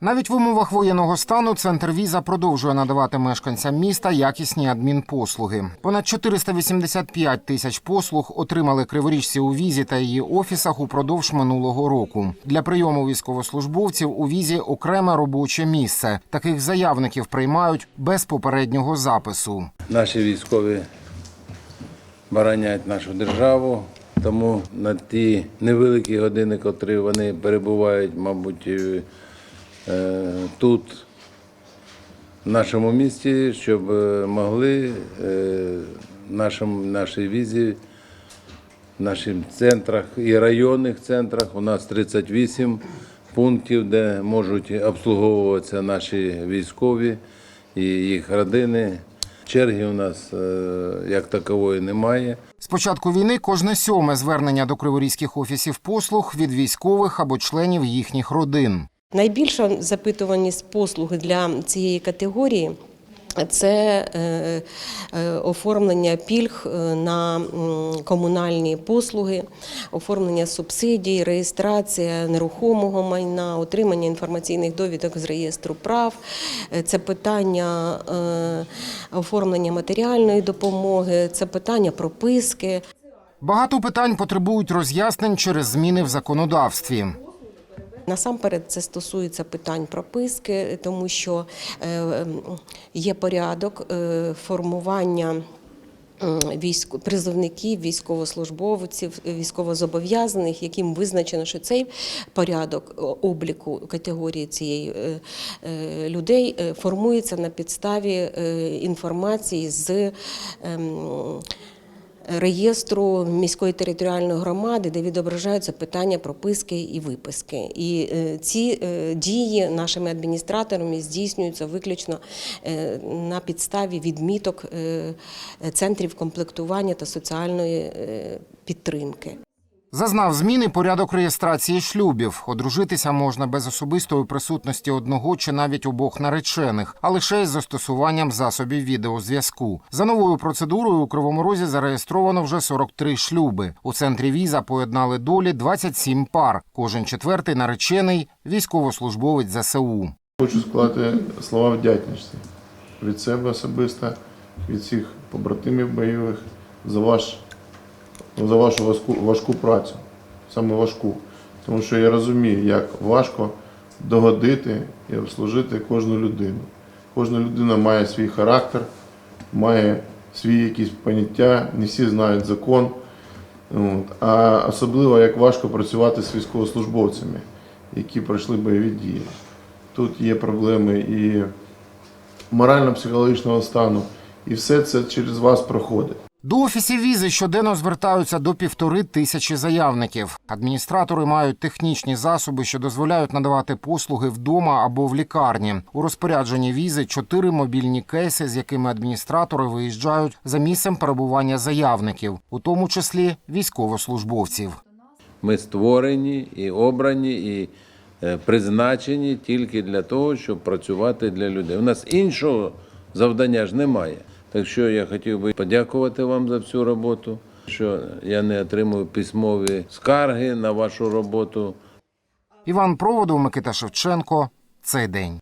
Навіть в умовах воєнного стану центр віза продовжує надавати мешканцям міста якісні адмінпослуги. Понад 485 тисяч послуг отримали криворіжці у візі та її офісах упродовж минулого року. Для прийому військовослужбовців у візі окреме робоче місце. Таких заявників приймають без попереднього запису. Наші військові боронять нашу державу, тому на ті невеликі години, котрі вони перебувають, мабуть, тут, в нашому місті, щоб е, могли е, в нашому, нашій візі, в наших центрах і районних центрах, у нас 38 пунктів, де можуть обслуговуватися наші військові і їх родини. Черги у нас е, як такової немає. З початку війни кожне сьоме звернення до криворізьких офісів послуг від військових або членів їхніх родин. Найбільша запитуваність послуги для цієї категорії. Це е, е, оформлення пільг е, на комунальні послуги, оформлення субсидій, реєстрація нерухомого майна, отримання інформаційних довідок з реєстру прав. Це питання оформлення матеріальної допомоги, це питання прописки. Багато питань потребують роз'яснень через зміни в законодавстві. Насамперед це стосується питань прописки, тому що е, ем, є порядок е, формування. Військ призовників, військовослужбовців, військовозобов'язаних, яким визначено, що цей порядок обліку категорії цієї е, е, людей е, формується на підставі е, інформації з ем, реєстру міської територіальної громади, де відображаються питання прописки і виписки. І е, ці е, дії нашими адміністраторами здійснюються виключно е, на підставі відміток центрів комплектування та соціальної підтримки. Зазнав зміни порядок реєстрації шлюбів. Одружитися можна без особистої присутності одного чи навіть обох наречених, а лише із застосуванням засобів відеозв'язку. За новою процедурою у Кривому Розі зареєстровано вже 43 шлюби. У центрі віза поєднали долі 27 пар. Кожен четвертий наречений військовослужбовець ЗСУ. Хочу сказати слова вдячності від себе особисто, від всіх побратимів бойових за ваш за вашу важку, важку працю, саме важку. Тому що я розумію, як важко догодити і обслужити кожну людину. Кожна людина має свій характер, має свої якісь поняття, не всі знають закон. А особливо як важко працювати з військовослужбовцями, які пройшли бойові дії. Тут є проблеми і морально-психологічного стану, і все це через вас проходить. До офісів візи щоденно звертаються до півтори тисячі заявників. Адміністратори мають технічні засоби, що дозволяють надавати послуги вдома або в лікарні. У розпорядженні візи чотири мобільні кейси, з якими адміністратори виїжджають за місцем перебування заявників, у тому числі військовослужбовців. Ми створені і обрані, і е, призначені тільки для того, щоб працювати для людей. У нас іншого завдання ж немає. Так що я хотів би подякувати вам за всю роботу, що я не отримую письмові скарги на вашу роботу. Іван Проводов, Микита Шевченко. Цей день.